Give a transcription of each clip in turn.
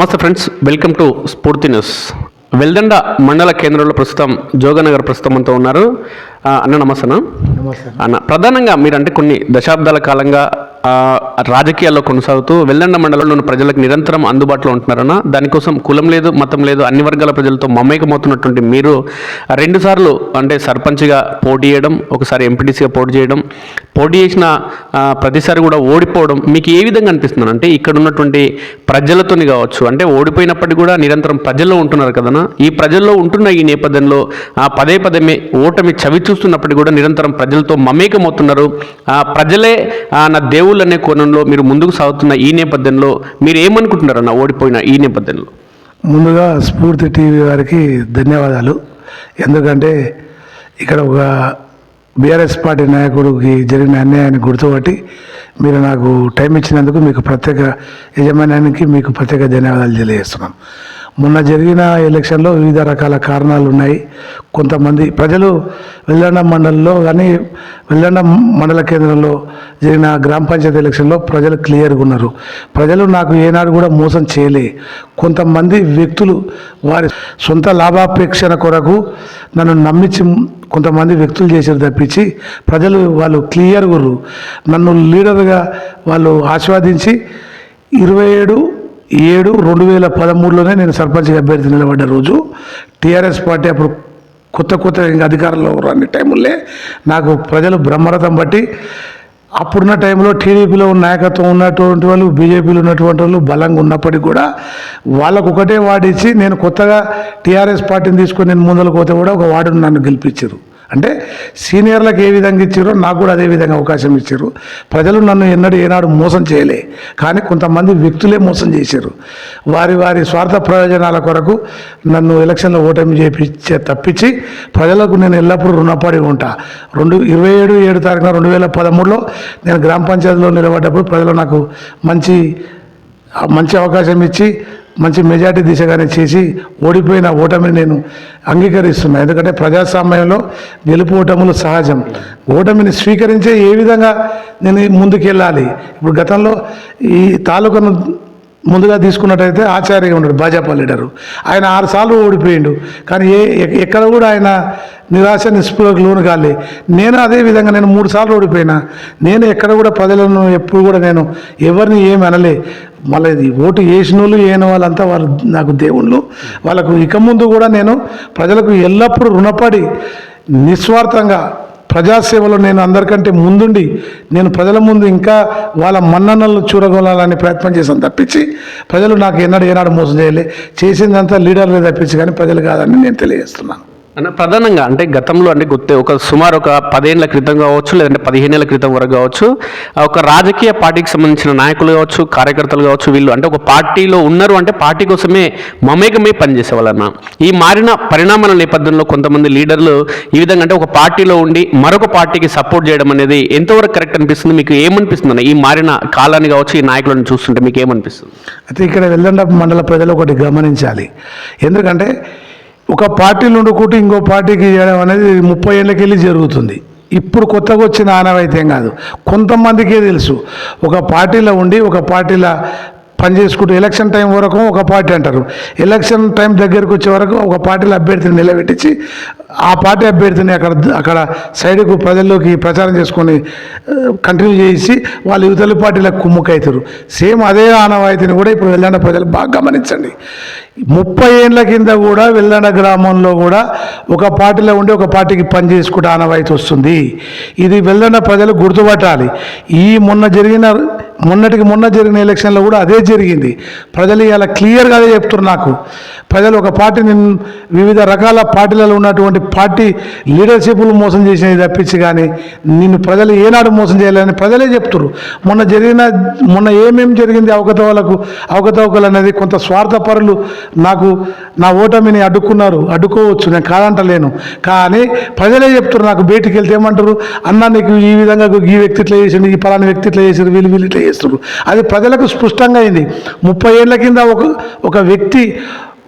నమస్తే friends welcome to Spoorthi news. Veldanda మండల కేంద్రంలో ప్రస్తుతం జోగనగర్ ప్రస్తుతం అంతా ఉన్నారు. అన్న నమస్తే అన్న. ప్రధానంగా మీరంటే కొన్ని దశాబ్దాల కాలంగా రాజకీయాల్లో కొనసాగుతూ వెల్లండ మండలంలోని ప్రజలకు నిరంతరం అందుబాటులో ఉంటున్నారన్న దానికోసం కులం లేదు మతం లేదు అన్ని వర్గాల ప్రజలతో మమేకమవుతున్నటువంటి మీరు రెండుసార్లు అంటే సర్పంచ్గా పోటీ చేయడం ఒకసారి ఎంపీటీసీగా పోటీ చేయడం పోటీ చేసిన ప్రతిసారి కూడా ఓడిపోవడం మీకు ఏ విధంగా అనిపిస్తుంది అంటే ఇక్కడ ఉన్నటువంటి ప్రజలతోని కావచ్చు అంటే ఓడిపోయినప్పటికీ కూడా నిరంతరం ప్రజల్లో ఉంటున్నారు కదనా ఈ ప్రజల్లో ఉంటున్న ఈ నేపథ్యంలో ఆ, పదే పదమే ఓటమి చవి చూస్తున్నప్పటికీ కూడా నిరంతరం ప్రజలతో మమేకమవుతున్నారు. ఆ, ప్రజలే నా దేవుడు దేవుళ్ళు అనే కోణంలో మీరు ముందుకు సాగుతున్న ఈ నేపథ్యంలో మీరు ఏమనుకుంటున్నారు అన్న ఓడిపోయిన ఈ నేపథ్యంలో? ముందుగా స్ఫూర్తి టీవీ వారికి ధన్యవాదాలు. ఎందుకంటే ఇక్కడ ఒక బీఆర్ఎస్ పార్టీ నాయకుడికి జరిగిన అన్యాయాన్ని గుర్తుపట్టి మీరు నాకు టైం ఇచ్చినందుకు మీకు ప్రత్యేక యజమాన్యానికి మీకు ప్రత్యేక ధన్యవాదాలు తెలియజేస్తున్నాం. మొన్న జరిగిన ఎలక్షన్లో వివిధ రకాల కారణాలు ఉన్నాయి. కొంతమంది ప్రజలు వెల్లండ మండలంలో కానీ వెల్లండ మండల కేంద్రంలో జరిగిన గ్రామ పంచాయతీ ఎలక్షన్లో ప్రజలు క్లియర్గా ఉన్నారు. ప్రజలు నాకు ఏనాడు కూడా మోసం చేయలే. కొంతమంది వ్యక్తులు వారి సొంత లాభాపేక్షణ కొరకు నన్ను నమ్మించి కొంతమంది వ్యక్తులు చేశారు తప్పించి ప్రజలు వాళ్ళు క్లియర్గా ఉర్రు. నన్ను లీడర్గా వాళ్ళు ఆస్వాదించి ఇరవై ఏడు ఏడు రెండు వేల పదమూడులోనే నేను సర్పంచ్ అభ్యర్థి నిలబడ్డ రోజు టీఆర్ఎస్ పార్టీ అప్పుడు కొత్త కొత్త ఇంకా అధికారంలో రాని టైములే నాకు ప్రజలు బ్రహ్మరథం బట్టి అప్పుడున్న టైంలో టీడీపీలో నాయకత్వం ఉన్నటువంటి వాళ్ళు బీజేపీలో ఉన్నటువంటి వాళ్ళు బలంగా ఉన్నప్పటికీ కూడా వాళ్ళకు ఒకటే వార్డు ఇచ్చి నేను కొత్తగా టీఆర్ఎస్ పార్టీని తీసుకొని నేను ముందరకు పోతే కూడా ఒక వార్డును నన్ను గెలిపించారు. అంటే సీనియర్లకు ఏ విధంగా ఇచ్చారో నాకు కూడా అదే విధంగా అవకాశం ఇచ్చారు. ప్రజలు నన్ను ఎన్నడూ ఏనాడు మోసం చేయలే. కానీ కొంతమంది వ్యక్తులే మోసం చేశారు. వారి వారి స్వార్థ ప్రయోజనాల కొరకు నన్ను ఎలక్షన్లో ఓటమి చేపించే తప్పించి ప్రజలకు నేను ఎల్లప్పుడూ రుణపడి ఉంటా. రెండు ఇరవై ఏడు ఏడు తారీఖున రెండు వేల పదమూడులో నేను గ్రామ పంచాయతీలో నిలబడ్డప్పుడు ప్రజలు నాకు మంచి మంచి అవకాశం ఇచ్చి మంచి మెజార్టీ దిశగానే చేసి ఓడిపోయిన ఓటమిని నేను అంగీకరిస్తున్నాను ఎందుకంటే ప్రజాస్వామ్యంలో గెలుపు ఓటములు సహజం. ఓటమిని స్వీకరించే ఏ విధంగా నేను ముందుకెళ్ళాలి? ఇప్పుడు గతంలో ఈ తాలూకాను ముందుగా తీసుకున్నట్టయితే ఆచార్యగా ఉన్నాడు భాజపా లీడరు. ఆయన ఆరు సార్లు ఓడిపోయిండు. కానీ ఏ ఎ- ఎక్కడ కూడా ఆయన నిరాశ నిస్పృహకు లోను కాలే. నేను అదే విధంగా నేను మూడు సార్లు ఓడిపోయినా. నేను ఎక్కడ కూడా ప్రజలను ఎప్పుడు కూడా నేను ఎవరిని ఏమి అనలే. మళ్ళీ ఇది ఓటు వేసిన వాళ్ళు వేయని వాళ్ళంతా వాళ్ళు నాకు దేవుళ్ళు. వాళ్ళకు ఇక ముందు కూడా నేను ప్రజలకు ఎల్లప్పుడూ రుణపడి నిస్వార్థంగా ప్రజాసేవలో నేను అందరికంటే ముందుండి నేను ప్రజల ముందు ఇంకా వాళ్ళ మన్ననలు చూరగొనాలని ప్రయత్నం చేశాను తప్పించి ప్రజలు నాకు ఎన్నడూ ఏనాడు మోసం చేయలే. చేసిందంతా లీడర్లే తప్పించి కానీ ప్రజలు కాదని నేను తెలియజేస్తున్నాను. అన్న ప్రధానంగా అంటే గతంలో అంటే గుర్తే ఒక సుమారు ఒక పదేళ్ళ క్రితం కావచ్చు లేదంటే పదిహేనేళ్ళ క్రితం వరకు కావచ్చు ఒక రాజకీయ పార్టీకి సంబంధించిన నాయకులు కావచ్చు కార్యకర్తలు కావచ్చు వీళ్ళు అంటే ఒక పార్టీలో ఉన్నారు అంటే పార్టీ కోసమే మమేకమే పనిచేసేవాళ్ళన్న. ఈ మారిన పరిణామాల నేపథ్యంలో కొంతమంది లీడర్లు ఈ విధంగా అంటే ఒక పార్టీలో ఉండి మరొక పార్టీకి సపోర్ట్ చేయడం అనేది ఎంతవరకు కరెక్ట్ అనిపిస్తుంది? మీకు ఏమనిపిస్తుంది అన్న? ఈ మారిన కాలాన్ని కావచ్చు ఈ నాయకులను చూస్తుంటే మీకు ఏమనిపిస్తుంది? అయితే ఇక్కడ వెల్లండ మండల ప్రజలు ఒకటి గమనించాలి. ఎందుకంటే ఒక పార్టీలు ఉండుకుంటూ ఇంకో పార్టీకి చేయడం అనేది ముప్పై ఏళ్ళకెళ్ళి జరుగుతుంది. ఇప్పుడు కొత్తగా వచ్చిన ఆనవాయితీం కాదు. కొంతమందికే తెలుసు. ఒక పార్టీలో ఉండి ఒక పార్టీలో పనిచేసుకుంటూ ఎలక్షన్ టైం వరకు ఒక పార్టీ అంటారు. ఎలక్షన్ టైం దగ్గరకు వచ్చే వరకు ఒక పార్టీలో అభ్యర్థిని నిలబెట్టించి ఆ పార్టీ అభ్యర్థిని అక్కడ అక్కడ సైడ్కు ప్రజల్లోకి ప్రచారం చేసుకొని కంటిన్యూ చేసి వాళ్ళు యువతల పార్టీలకు కుమ్ముకైతారు. సేమ్ అదే ఆనవాయితీని కూడా ఇప్పుడు వెళ్ళండ ప్రజలు బాగా గమనించండి. ముప్పై ఏళ్ళ కింద కూడా వెళ్ళండ గ్రామంలో కూడా ఒక పార్టీలో ఉండి ఒక పార్టీకి పని చేసుకుంటే ఆనవాయితీ వస్తుంది. ఇది వెళ్ళండ ప్రజలు గుర్తుపట్టాలి. ఈ మొన్న జరిగిన మొన్నటికి మొన్న జరిగిన ఎలక్షన్లో కూడా అదే జరిగింది. ప్రజలు ఇలా క్లియర్గా అదే చెప్తున్నారు నాకు. ప్రజలు ఒక పార్టీని వివిధ రకాల పార్టీలలో ఉన్నటువంటి పార్టీ లీడర్షిప్లు మోసం చేసినవి తప్పించి కానీ నిన్ను ప్రజలు ఏనాడు మోసం చేయాలని ప్రజలే చెప్తున్నారు మొన్న జరిగిన మొన్న ఏమేం జరిగింది అవకతవలకు అవకతవకలు అనేది కొంత స్వార్థపరులు నాకు నా ఓటమిని అడ్డుకున్నారు. అడ్డుకోవచ్చు నేను కాదంటలేను. కానీ ప్రజలే చెప్తున్నారు నాకు బయటికి వెళ్తే ఏమంటారు? అన్న నీకు ఈ విధంగా ఈ వ్యక్తి ఇట్లా చేసిండు ఈ పలాని వ్యక్తి ఇట్లా చేసారు వీళ్ళు వీళ్ళు ఇట్లా చేస్తున్నారు అది ప్రజలకు స్పష్టంగా అయింది. ముప్పై ఏళ్ళ కింద ఒక ఒక వ్యక్తి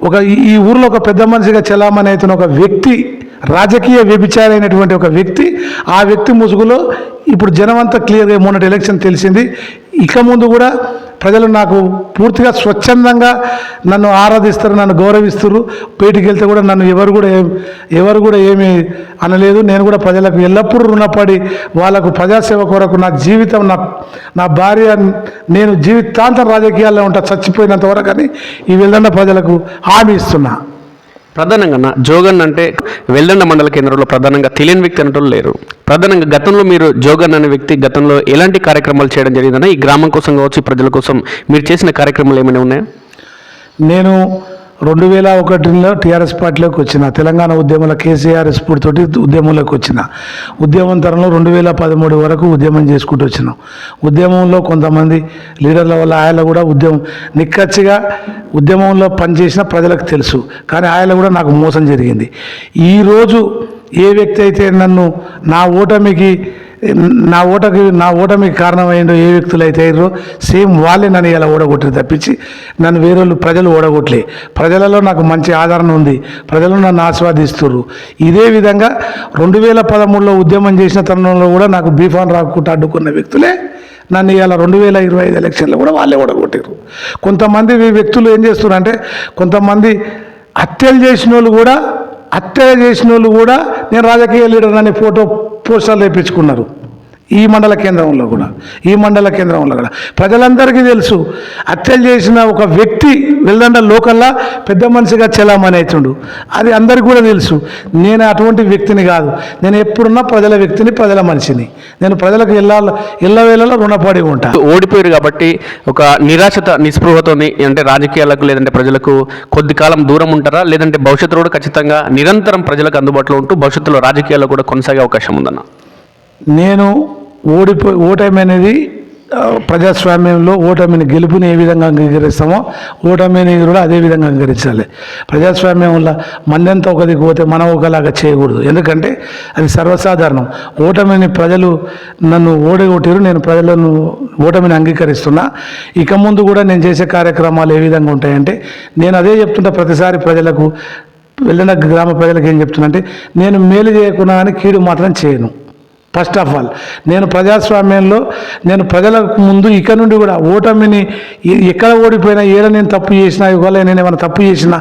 ఒక ఈ- ఊర్లో ఒక పెద్ద మనిషిగా చలామణి అవుతున్న ఒక వ్యక్తి రాజకీయ వ్యభిచారైనటువంటి ఒక వ్యక్తి ఆ వ్యక్తి ముసుగులో ఇప్పుడు జనం అంతా క్లియర్గా మొన్నటి ఎలక్షన్ తెలిసింది. ఇక ముందు కూడా ప్రజలు నాకు పూర్తిగా స్వచ్ఛందంగా నన్ను ఆరాధిస్తారు నన్ను గౌరవిస్తారు. బయటికి వెళ్తే కూడా నన్ను ఎవరు కూడా ఎవరు కూడా ఏమీ అనలేదు. నేను కూడా ప్రజలకు ఎల్లప్పుడూ రుణపడి వాళ్ళకు ప్రజాసేవ కొరకు నా జీవితం నా నా భార్య నేను జీవితాంతం రాజకీయాల్లో ఉంటా చచ్చిపోయినంత వరకు అని ఈ వెళ్ళన్న ప్రజలకు హామీ ఇస్తున్నా. ప్రధానంగా జోగన్ అంటే వెల్దండ మండల కేంద్రంలో ప్రధానంగా తెలియని వ్యక్తి అనటం లేరు. ప్రధానంగా గతంలో మీరు జోగన్ అనే వ్యక్తి గతంలో ఎలాంటి కార్యక్రమాలు చేయడం జరిగిందన్న ఈ గ్రామం కోసం కావచ్చు ప్రజల కోసం మీరు చేసిన కార్యక్రమాలు ఏమైనా ఉన్నాయా? నేను రెండు వేల ఒకటిలో టీఆర్ఎస్ పార్టీలోకి వచ్చిన తెలంగాణ ఉద్యమంలో కేసీఆర్ స్ఫూర్తితోటి ఉద్యమంలోకి వచ్చిన. ఉద్యమం తరంలో రెండు వేల పదమూడు వరకు ఉద్యమం చేసుకుంటూ వచ్చినాం. ఉద్యమంలో కొంతమంది లీడర్ల వల్ల ఆయన కూడా ఉద్యమం నిక్కచ్చిగా ఉద్యమంలో పనిచేసిన ప్రజలకు తెలుసు. కానీ ఆయన కూడా నాకు మోసం జరిగింది. ఈరోజు ఏ వ్యక్తి అయితే నన్ను నా ఓటమికి నా ఓటకి నా ఓటమికి కారణమైందో ఏ వ్యక్తులు అయితే అయ్యారో సేమ్ వాళ్ళే నన్ను ఇలా ఓడగొట్టారు తప్పించి నన్ను వేరేళ్ళు ప్రజలు ఓడగొట్టలే ప్రజలలో నాకు మంచి ఆదరణ ఉంది. ప్రజలు నన్ను ఆస్వాదిస్తున్నారు ఇదే విధంగా రెండు వేల పదమూడులో ఉద్యమం చేసిన తరుణంలో కూడా నాకు బీఫాన్ రాకుండా అడ్డుకున్న వ్యక్తులే నన్ను ఇవాళ రెండు వేల ఇరవై ఐదు ఎలక్షన్లో కూడా వాళ్ళే ఓడగొట్టారు కొంతమంది వ్యక్తులు ఏం చేస్తున్నారంటే కొంతమంది హత్యలు చేసిన వాళ్ళు కూడా హత్య చేసిన వాళ్ళు కూడా నేను రాజకీయ లీడర్ అనే ఫోటో పోస్టర్లు వేయించుకున్నారు. ఈ మండల కేంద్రంలో కూడా ఈ మండల కేంద్రంలో కూడా. ప్రజలందరికీ తెలుసు హత్యలు చేసిన ఒక వ్యక్తి వెళ్ళండ లోకల్లా పెద్ద మనిషిగా చెలామణి అవుతుండు. అది అందరికీ కూడా తెలుసు. నేను అటువంటి వ్యక్తిని కాదు. నేను ఎప్పుడున్నా ప్రజల వ్యక్తిని ప్రజల మనిషిని. నేను ప్రజలకు ఇళ్ళ ఇళ్ళ వేళలో రుణపడి ఉంటా. ఓడిపోయారు కాబట్టి ఒక నిరాశత నిస్పృహతోని అంటే రాజకీయాలకు లేదంటే ప్రజలకు కొద్ది కాలం దూరం ఉంటారా? లేదంటే భవిష్యత్తులో కూడా ఖచ్చితంగా నిరంతరం ప్రజలకు అందుబాటులో ఉంటూ భవిష్యత్తులో రాజకీయాల్లో కూడా కొనసాగే అవకాశం ఉందన్న? నేను ఓడిపో ఓటమి అనేది ప్రజాస్వామ్యంలో ఓటమిని గెలుపుని ఏ విధంగా అంగీకరిస్తామో ఓటమిని కూడా అదే విధంగా అంగీకరించాలి. ప్రజాస్వామ్యం వల్ల మందంతా ఒకదికి పోతే మనం ఒకలాగా చేయకూడదు. ఎందుకంటే అది సర్వసాధారణం. ఓటమిని ప్రజలు నన్ను ఓడగొట్టారు నేను ప్రజలను ఓటమిని అంగీకరిస్తున్నా. ఇక ముందు కూడా నేను చేసే కార్యక్రమాలు ఏ విధంగా ఉంటాయంటే నేను అదే చెప్తుంటా ప్రతిసారి ప్రజలకు వెళ్ళిన గ్రామ ప్రజలకు ఏం చెప్తున్నా అంటే నేను మేలు చేయకుండా కానీ కీడు మాత్రం చేయను. ఫస్ట్ ఆఫ్ ఆల్ నేను ప్రజాస్వామ్యంలో నేను ప్రజలకు ముందు ఇక్కడ నుండి కూడా ఓటమిని ఎక్కడ ఓడిపోయినా ఏడ నేను తప్పు చేసినా ఇవాళ నేను ఏమైనా తప్పు చేసినా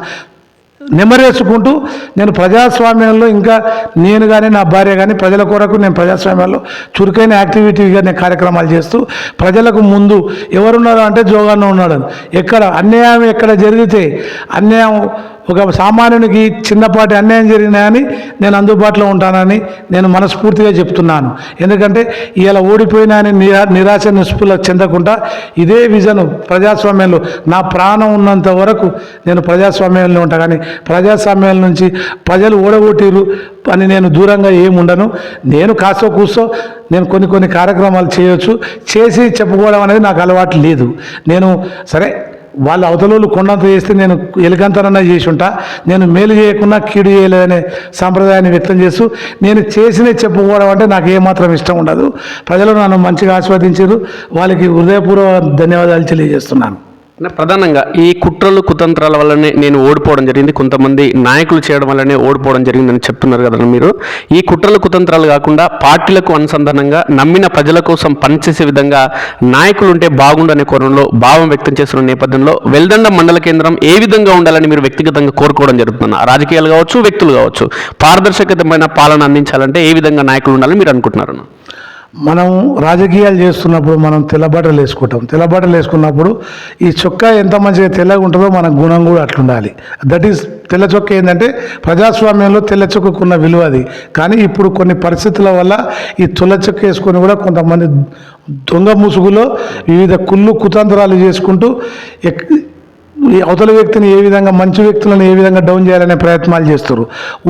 నెమరేసుకుంటూ నేను ప్రజాస్వామ్యంలో ఇంకా నేను కానీ నా భార్య కానీ ప్రజల కొరకు నేను ప్రజాస్వామ్యంలో చురుకైన యాక్టివిటీగా నేను కార్యక్రమాలు చేస్తూ ప్రజలకు ముందు ఎవరున్నారు అంటే జోగాన్న ఉన్నాడు. ఎక్కడ అన్యాయం ఎక్కడ జరిగితే అన్యాయం ఒక సామాన్యునికి చిన్నపాటి అన్యాయం జరిగినా అని నేను అందుబాటులో ఉంటానని నేను మనస్ఫూర్తిగా చెప్తున్నాను. ఎందుకంటే ఇలా ఓడిపోయినా అని నిరా నిరాశ నిస్పృహ చెందకుండా ఇదే విజన్ ప్రజాస్వామ్యంలో నా ప్రాణం ఉన్నంత వరకు నేను ప్రజాస్వామ్యంలో ఉంటా. కానీ ప్రజాస్వామ్యం నుంచి ప్రజలు ఓడగొట్టిరు అని నేను దూరంగా ఏముండను నేను కాస్తో కూర్చో నేను కొన్ని కొన్ని కార్యక్రమాలు చేయొచ్చు. చేసి చెప్పుకోవడం అనేది నాకు అలవాటు లేదు. నేను సరే వాళ్ళ అవతలలో కొండంత చేస్తే నేను ఎలుగంతనన్నా చేసి ఉంటా నేను మేలు చేయకుండా కీడు చేయలేదనే సాంప్రదాయాన్ని వ్యక్తం చేస్తూ నేను చేసిన చెప్పుకోవడం అంటే నాకు ఏమాత్రం ఇష్టం ఉండదు. ప్రజలు నన్ను మంచిగా ఆస్వాదించారు వాళ్ళకి హృదయపూర్వక ధన్యవాదాలు తెలియజేస్తున్నాను. ప్రధానంగా ఈ కుట్రలు కుతంత్రాల వల్లనే నేను ఓడిపోవడం జరిగింది. కొంతమంది నాయకులు చేయడం వల్లనే ఓడిపోవడం జరిగిందని చెప్తున్నారు కదా మీరు. ఈ కుట్రలు కుతంత్రాలు కాకుండా పార్టీలకు అనుసంధానంగా నమ్మిన ప్రజల కోసం పనిచేసే విధంగా నాయకులు ఉంటే బాగుండనే కోణంలో భావం వ్యక్తం చేస్తున్న నేపథ్యంలో వెల్దండ మండల కేంద్రం ఏ విధంగా ఉండాలని మీరు వ్యక్తిగతంగా కోరుకోవడం జరుగుతుంది రాజకీయాలు కావచ్చు వ్యక్తులు కావచ్చు పారదర్శకతమైన పాలన అందించాలంటే ఏ విధంగా నాయకులు ఉండాలని మీరు అనుకుంటున్నారు మనం రాజకీయాలు చేస్తున్నప్పుడు మనం తెల్లబట్టలు వేసుకుంటాం. తెల్లబట్టలు వేసుకున్నప్పుడు ఈ చొక్కా ఎంత మంచిగా తెల్లగా ఉంటుందో మన గుణం కూడా అట్లుండాలి. దట్ ఈస్ తెల్ల చొక్క ఏంటంటే ప్రజాస్వామ్యంలో తెల్ల చొక్కకున్న విలువ అది. కానీ ఇప్పుడు కొన్ని పరిస్థితుల వల్ల ఈ తొల్ల చొక్క వేసుకొని కూడా కొంతమంది దొంగ ముసుగులో వివిధ కుళ్ళు కుతంత్రాలు చేసుకుంటూ ఎక్ ఈ అవతల వ్యక్తిని ఏ విధంగా మంచి వ్యక్తులను ఏ విధంగా డౌన్ చేయాలనే ప్రయత్నాలు చేస్తారు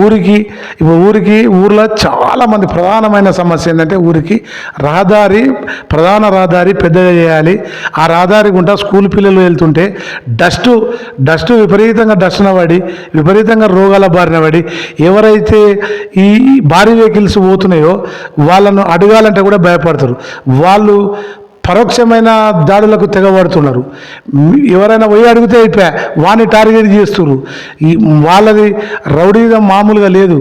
ఊరికి ఇప్పుడు ఊరికి ఊర్లో చాలామంది ప్రధానమైన సమస్య ఏంటంటే ఊరికి రహదారి ప్రధాన రహదారి పెద్దగా చేయాలి. ఆ రహదారి గుండా స్కూల్ పిల్లలు వెళ్తుంటే డస్ట్ డస్ట్ విపరీతంగా డస్ట్న పడి విపరీతంగా రోగాల బారిన పడి ఎవరైతే ఈ భారీ వెహికల్స్ పోతున్నాయో వాళ్ళను అడగాలంటే కూడా భయపడతారు. వాళ్ళు పరోక్షమైన దాడులకు తెగబడుతున్నారు. ఎవరైనా పోయి అడిగితే అయిపోయా వాని టార్గెట్ చేస్తున్నారు ఈ వాళ్ళది రౌడీజం మామూలుగా లేదు.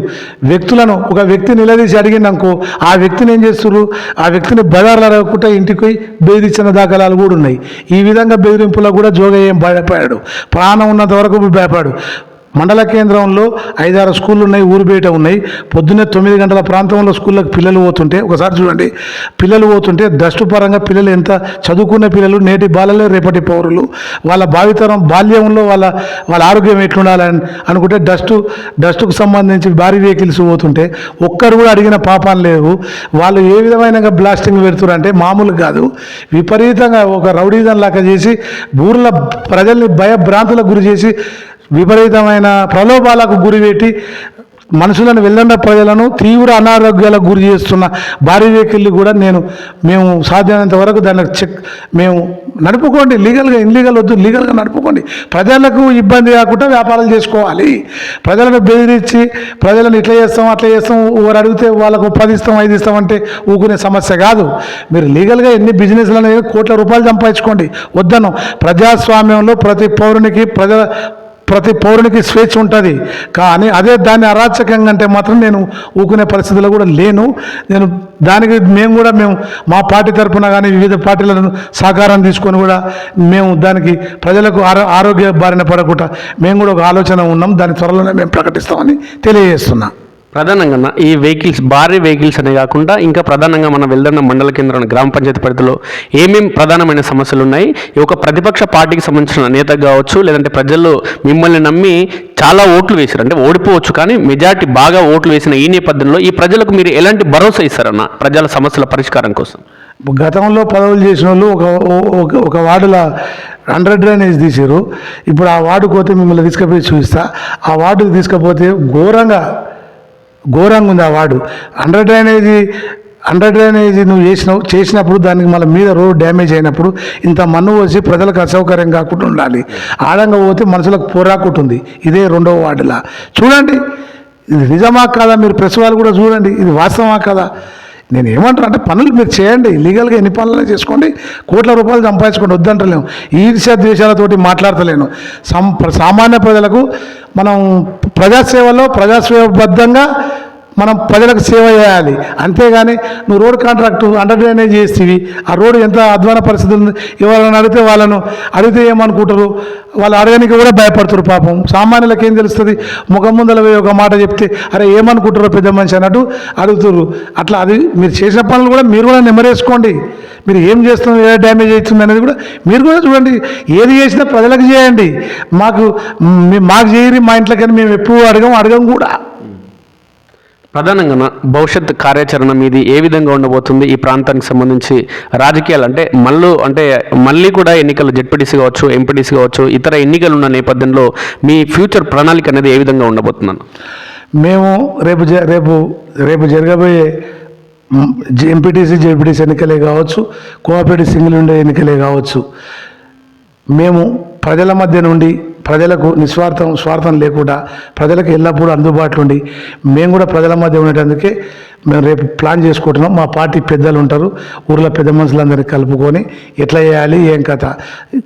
వ్యక్తులను ఒక వ్యక్తి నిలదీసి అడిగిందనుకో ఆ వ్యక్తిని ఏం చేస్తున్నారు ఆ వ్యక్తిని బజార్లో రాకుండా ఇంటికి పోయి బెదిరించిన దాఖలాలు కూడా ఉన్నాయి. ఈ విధంగా బెదిరింపులకు కూడా జోగయ్యం భయపడాడు. ప్రాణం ఉన్నంత వరకు భయపడాడు మండల కేంద్రంలో ఐదారు స్కూళ్ళు ఉన్నాయి ఊరు బయట ఉన్నాయి. పొద్దున్నే తొమ్మిది గంటల ప్రాంతంలో స్కూళ్ళకి పిల్లలు పోతుంటే ఒకసారి చూడండి పిల్లలు పోతుంటే డస్ట్ పరంగా పిల్లలు ఎంత చదువుకున్న పిల్లలు నేటి బాలలే రేపటి పౌరులు. వాళ్ళ భావితరం బాల్యంలో వాళ్ళ వాళ్ళ ఆరోగ్యం ఎట్లుండాలని అనుకుంటే డస్ట్ డస్ట్కు సంబంధించి భారీ వెహికల్స్ పోతుంటే ఒక్కరు కూడా అడిగిన పాపాలు లేవు. వాళ్ళు ఏ విధమైన బ్లాస్టింగ్ పెడుతున్నారు అంటే మామూలు కాదు. విపరీతంగా ఒక రౌడీజం లాగా చేసి ఊర్ల ప్రజల్ని భయభ్రాంతులకు గురి చేసి విపరీతమైన ప్రలోభాలకు గురిపెట్టి మనుషులను వెళ్ళండ ప్రజలను తీవ్ర అనారోగ్యాలకు గురి చేస్తున్న భారీ వెహికల్ని కూడా నేను మేము సాధ్యమైనంత వరకు దాన్ని చెక్ మేము నడుపుకోండి లీగల్గా ఇన్లీగల్ వద్దు లీగల్గా నడుపుకోండి. ప్రజలకు ఇబ్బంది కాకుండా వ్యాపారాలు చేసుకోవాలి. ప్రజలను బెదిరించి ప్రజలను ఇట్లా చేస్తాం అట్లా చేస్తాం ఎవరు అడిగితే వాళ్ళకు పది ఇస్తాం ఐదు ఇస్తాం అంటే ఊకునే సమస్య కాదు. మీరు లీగల్గా ఎన్ని బిజినెస్లు అనేది కోట్ల రూపాయలు సంపాదించుకోండి. వద్దను. ప్రజాస్వామ్యంలో ప్రతి పౌరునికి ప్రజల ప్రతి పౌరునికి స్వేచ్ఛ ఉంటుంది. కానీ అదే దాన్ని అరాచకంగా అంటే మాత్రం నేను ఊకునే పరిస్థితిలో కూడా లేను. నేను దానికి మేము కూడా మేము మా పార్టీ తరఫున కానీ వివిధ పార్టీలను సహకారం తీసుకొని కూడా మేము దానికి ప్రజలకు ఆరో ఆరోగ్య బారిన పడకుండా మేము కూడా ఒక ఆలోచన ఉన్నాం. దాని త్వరలోనే మేము ప్రకటిస్తామని తెలియజేస్తున్నాం. ప్రధానంగా అన్న, ఈ వెహికల్స్ భారీ వెహికల్స్ అనే కాకుండా ఇంకా ప్రధానంగా మన వెళ్తున్న మండల కేంద్రం గ్రామ పంచాయతీ పరిధిలో ఏమేం ప్రధానమైన సమస్యలు ఉన్నాయి? ఈ ఒక ప్రతిపక్ష పార్టీకి సంబంధించిన నేత కావచ్చు లేదంటే ప్రజలు మిమ్మల్ని నమ్మి చాలా ఓట్లు వేశారు. అంటే ఓడిపోవచ్చు కానీ మెజార్టీ బాగా ఓట్లు వేసిన ఈ నేపథ్యంలో ఈ ప్రజలకు మీరు ఎలాంటి భరోసా ఇస్తారన్న ప్రజల సమస్యల పరిష్కారం కోసం? గతంలో పదవులు చేసిన వాళ్ళు ఒక ఒక- ఒక వార్డుల అండర్ డ్రైనేజ్ తీసారు ఇప్పుడు ఆ వార్డు పోతే మిమ్మల్ని తీసుకుపోయి చూపిస్తా. ఆ వార్డుకి తీసుకుపోతే ఘోరంగా ఘోరంగా ఉంది ఆ వాడు అండర్ డ్రైనేజీ అండర్ డ్రైనేజ్ నువ్వు చేసినావు చేసినప్పుడు దానికి మళ్ళీ మీద రోడ్ డ్యామేజ్ అయినప్పుడు ఇంత మన్ను వచ్చి ప్రజలకు అసౌకర్యం కాకుండా ఉండాలి. ఆడంగా పోతే మనుషులకు పోరాకుంటుంది. ఇదే రెండవ వార్డులా. చూడండి ఇది నిజమా కాదా? మీరు ప్రెస్ వాళ్ళు కూడా చూడండి ఇది వాస్తవమా కాదా? నేను ఏమంటాను అంటే పనులు మీరు చేయండి. లీగల్గా ఎన్ని పనులు చేసుకోండి? కోట్ల రూపాయలు సంపాదించుకోండి. వద్దంటలేము. ఈర్ష్య ద్వేషాలతోటి మాట్లాడతలేను. సం సామాన్య ప్రజలకు మనం ప్రజాసేవలో ప్రజాసేవబద్ధంగా మనం ప్రజలకు సేవ చేయాలి. అంతేగాని నువ్వు రోడ్ కాంట్రాక్టు అండర్ డ్రైనేజ్ చేస్తేవి ఆ రోడ్డు ఎంత అధ్వాన పరిస్థితి ఉంది? ఎవరైనా అడిగితే వాళ్ళను అడిగితే ఏమనుకుంటారు? వాళ్ళు అడగడానికి కూడా భయపడుతారు పాపం. సామాన్యులకు ఏం తెలుస్తుంది? ముఖం ముందల పోయి ఒక మాట చెప్తే అరే ఏమనుకుంటారో పెద్ద మనిషి అన్నట్టు అడుగుతారు అట్లా అది మీరు చేసిన పనులు కూడా మీరు కూడా నెమరేసుకోండి. మీరు ఏం చేస్తున్నారు ఏ డ్యామేజ్ అవుతుంది అనేది కూడా మీరు కూడా చూడండి. ఏది చేసినా ప్రజలకు చేయండి. మాకు మాకు చేయరి మా ఇంట్లోకైనా మేము ఎప్పుడు అడగం అడగం కూడా. ప్రధానంగా భవిష్యత్ కార్యాచరణ మీది ఏ విధంగా ఉండబోతుంది ఈ ప్రాంతానికి సంబంధించి రాజకీయాలు అంటే మళ్ళీ అంటే మళ్ళీ కూడా ఎన్నికలు జెడ్పీటీసీ కావచ్చు ఎంపీటీసీ కావచ్చు ఇతర ఎన్నికలు ఉన్న నేపథ్యంలో మీ ఫ్యూచర్ ప్రణాళిక అనేది ఏ విధంగా ఉండబోతున్నాను మేము రేపు జ- రేపు రేపు జరగబోయే ఎంపీటీసీ జెడ్పీటీసీ ఎన్నికలే కావచ్చు కోఆపరేటివ్ సింగిల్ ఉండే ఎన్నికలే కావచ్చు. మేము ప్రజల మధ్య నుండి ప్రజలకు నిస్వార్థం స్వార్థం లేకుండా ప్రజలకు ఎల్లప్పుడూ అందుబాటులో ఉండి మేము కూడా ప్రజల మధ్య ఉండేటందుకే మేము రేపు ప్లాన్ చేసుకుంటున్నాం. మా పార్టీ పెద్దలు ఉంటారు. ఊర్లో పెద్ద మనుషులందరినీ కలుపుకొని ఎట్లా చేయాలి ఏం కథ.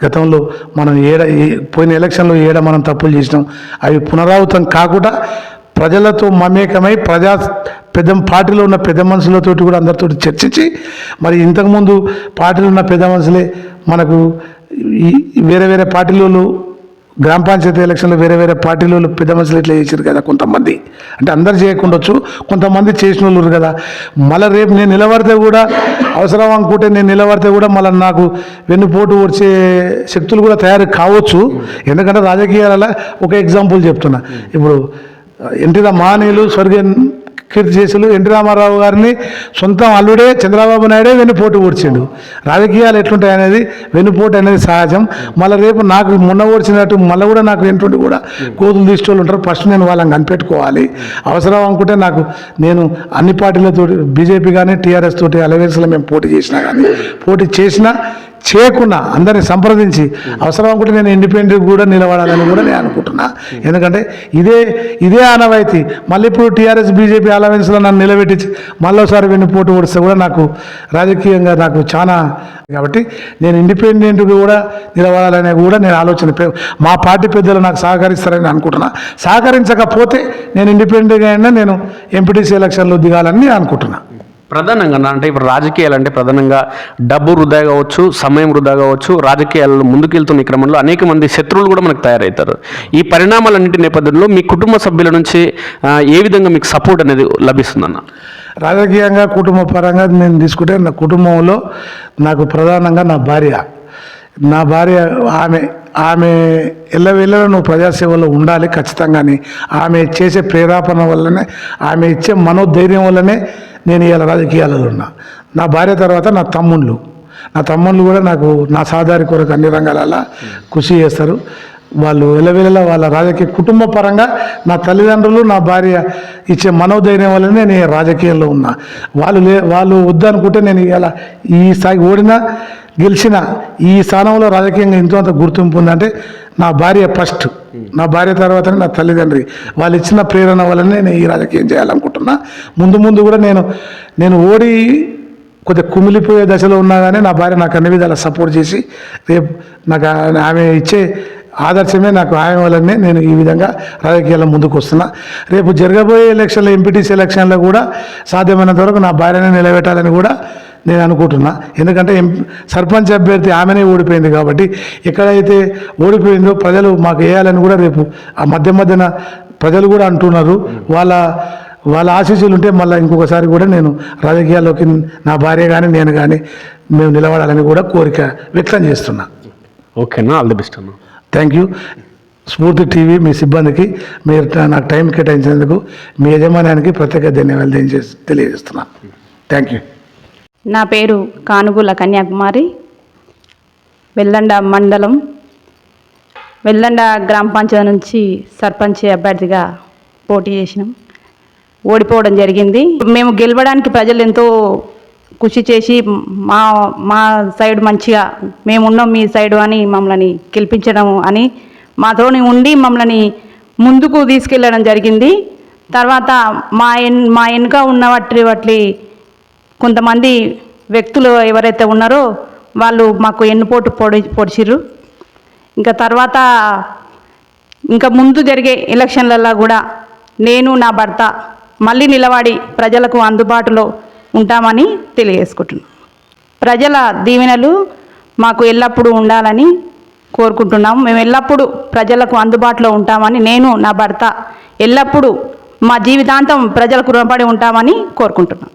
గతంలో మనం ఏడ ఏ- పోయిన ఎలక్షన్లో ఏడ మనం తప్పులు చేసినాం. అవి పునరావృతం కాకుండా ప్రజలతో మమేకమై ప్రజా పెద్ద పార్టీలో ఉన్న పెద్ద మనుషులతోటి కూడా అందరితో చర్చించి మరి ఇంతకుముందు పార్టీలో ఉన్న పెద్ద మనుషులే మనకు ఈ వేరే వేరే పార్టీలలో గ్రామ పంచాయతీ ఎలక్షన్లో వేరే వేరే పార్టీలు పెద్ద మనుషులు ఇట్లా చేశారు కదా కొంతమంది. అంటే అందరు చేయకుండొచ్చు కొంతమంది చేసిన వాళ్ళు కదా. మళ్ళీ రేపు నేను నిలబడితే కూడా అవసరం అనుకుంటే నేను నిలబడితే కూడా మళ్ళీ నాకు వెన్నుపోటు వచ్చే శక్తులు కూడా తయారు కావచ్చు. ఎందుకంటే రాజకీయాలలో ఒక ఎగ్జాంపుల్ చెప్తున్నా. ఇప్పుడు ఎన్టీ రా మహనీయులు స్వర్గీయ కీర్తి చేసులు ఎన్టీ రామారావు గారిని సొంతం అల్లుడే చంద్రబాబు నాయుడే వెన్నుపోటు ఓడ్చిండు. రాజకీయాలు ఎట్లుంటాయి అనేది వెన్నుపోటు అనేది సహజం. మళ్ళీ రేపు నాకు మొన్న ఓడిచినట్టు మళ్ళీ కూడా నాకు వెంటుండి కూడా కోతులు తీసుకోవాలి ఉంటారు. ఫస్ట్ నేను వాళ్ళని కనిపెట్టుకోవాలి. అవసరం అనుకుంటే నాకు నేను అన్ని పార్టీలతో బీజేపీ కానీ టీఆర్ఎస్ తోటి అలవేన్స్లో మేము పోటీ చేసినా కానీ పోటీ చేసినా చేయకుండా అందరిని సంప్రదించి అవసరం అనుకుంటే నేను ఇండిపెండెంట్ కూడా నిలబడాలని కూడా నేను అనుకుంటున్నా. ఎందుకంటే ఇదే ఇదే ఆనవాయితీ. మళ్ళీ ఇప్పుడు టీఆర్ఎస్ బీజేపీ అలవెన్స్లో నన్ను నిలబెట్టించి మళ్ళీసారి వెన్ను పోటీ ఓడిస్తే కూడా నాకు రాజకీయంగా నాకు చాలా కాబట్టి నేను ఇండిపెండెంట్గా కూడా నిలబడాలనే కూడా నేను ఆలోచన మా పార్టీ పెద్దలు నాకు సహకరిస్తారని అనుకుంటున్నా. సహకరించకపోతే నేను ఇండిపెండెంట్గా అయినా నేను ఎంపీటీసీ ఎలక్షన్లో దిగాలని నేను ప్రధానంగా నా- అంటే ఇప్పుడు రాజకీయాలు అంటే ప్రధానంగా డబ్బు వృధా కావచ్చు సమయం వృధా కావచ్చు రాజకీయాల్లో ముందుకెళ్తున్న ఈ క్రమంలో అనేక మంది శత్రువులు కూడా మనకు తయారవుతారు. ఈ పరిణామాలన్నింటి నేపథ్యంలో మీ కుటుంబ సభ్యుల నుంచి ఏ విధంగా మీకు సపోర్ట్ అనేది లభిస్తుందన్న? రాజకీయంగా కుటుంబ పరంగా నేను తీసుకుంటే నా కుటుంబంలో నాకు ప్రధానంగా నా భార్య. నా భార్య ఆమె ఆమె ఎల్లవేళలా నువ్వు ప్రజాసేవలో ఉండాలి ఖచ్చితంగాని. ఆమె చేసే ప్రేరేపణ వల్లనే ఆమె ఇచ్చే మనోధైర్యం వల్లనే నేను ఇలా రాజకీయాలలో ఉన్నా. నా భార్య తర్వాత నా తమ్ముళ్ళు. నా తమ్ముళ్ళు కూడా నాకు నా సాధారి కొరకు అన్ని రంగాలలో కృషి చేస్తారు. వాళ్ళు ఎలవెలలా వాళ్ళ రాజకీయ కుటుంబ పరంగా నా తల్లిదండ్రులు నా భార్య ఇచ్చే మనోధైర్యం వల్లనే నేను రాజకీయాల్లో ఉన్నా. వాళ్ళు లే వాళ్ళు వద్దనుకుంటే నేను ఇలా ఈ స్థాయి ఓడినా గెలిచిన ఈ స్థానంలో రాజకీయంగా ఎంతో అంత గుర్తింపు ఉందంటే నా భార్య ఫస్ట్ నా భార్య తర్వాతనే నా తల్లిదండ్రి. వాళ్ళు ఇచ్చిన ప్రేరణ వల్లనే నేను ఈ రాజకీయం చేయాలనుకుంటున్నా. ముందు ముందు కూడా నేను నేను ఓడి కొద్దిగా కుమిలిపోయే దశలో ఉన్నా కానీ నా భార్య నాకు అన్ని విధాలా సపోర్ట్ చేసి రేపు నాకు ఆమె ఇచ్చే ఆదర్శమే నాకు ఆమె వల్లనే నేను ఈ విధంగా రాజకీయాల్లో ముందుకు వస్తున్నా. రేపు జరగబోయే ఎలక్షన్లో ఎంపీటీసీ ఎలక్షన్లో కూడా సాధ్యమైనంత వరకు నా భార్యనే నిలబెట్టాలని కూడా నేను అనుకుంటున్నా. ఎందుకంటే సర్పంచ్ అభ్యర్థి ఆమెనే ఓడిపోయింది కాబట్టి ఎక్కడైతే ఓడిపోయిందో ప్రజలు మాకు వేయాలని కూడా రేపు ఆ మధ్య మధ్యన ప్రజలు కూడా అంటున్నారు. వాళ్ళ వాళ్ళ ఆశీస్సులు ఉంటే మళ్ళీ ఇంకొకసారి కూడా నేను రాజకీయాల్లోకి నా భార్య కానీ నేను కానీ మేము నిలబడాలని కూడా కోరిక వ్యక్తం చేస్తున్నా. ఓకేనా ఆల్ ది బెస్ట్ అన్న. థ్యాంక్ యూ స్ఫూర్తి టీవీ మీ సిబ్బందికి మీరు నాకు టైం కేటాయించినందుకు మీ యజమాన్యానికి ప్రత్యేక ధన్యవాదాలు తెలియజేస్- తెలియజేస్తున్నాను థ్యాంక్ యూ నా పేరు కానుగుల కన్యాకుమారి వెల్లండ మండలం వెల్లండ గ్రామ పంచాయతీ నుంచి సర్పంచ్ అభ్యర్థిగా పోటీ చేసినాం. ఓడిపోవడం జరిగింది. మేము గెలవడానికి ప్రజలు ఎంతో కృషి చేసి మా మా సైడ్ మంచిగా మేము ఉన్నాం మీ సైడు అని మమ్మల్ని గెలిపించడం అని మాతోని ఉండి మమ్మల్ని ముందుకు తీసుకెళ్ళడం జరిగింది. తర్వాత మా ఎన్ మా వెనుక ఉన్న వాటి వాటి కొంతమంది వ్యక్తులు ఎవరైతే ఉన్నారో వాళ్ళు మాకు ఎన్నుపోటు పొడి పొడిచిర్రు. ఇంకా తర్వాత ఇంకా ముందు జరిగే ఎలక్షన్లలో కూడా నేను నా భర్త మళ్ళీ నిలబడి ప్రజలకు అందుబాటులో ఉంటామని తెలియజేసుకుంటున్నాను ప్రజల దీవెనలు మాకు ఎల్లప్పుడూ ఉండాలని కోరుకుంటున్నాము మేము ఎల్లప్పుడూ ప్రజలకు అందుబాటులో ఉంటామని నేను నా భర్త ఎల్లప్పుడూ మా జీవితాంతం ప్రజలకు రుణపడి ఉంటామని కోరుకుంటున్నాం.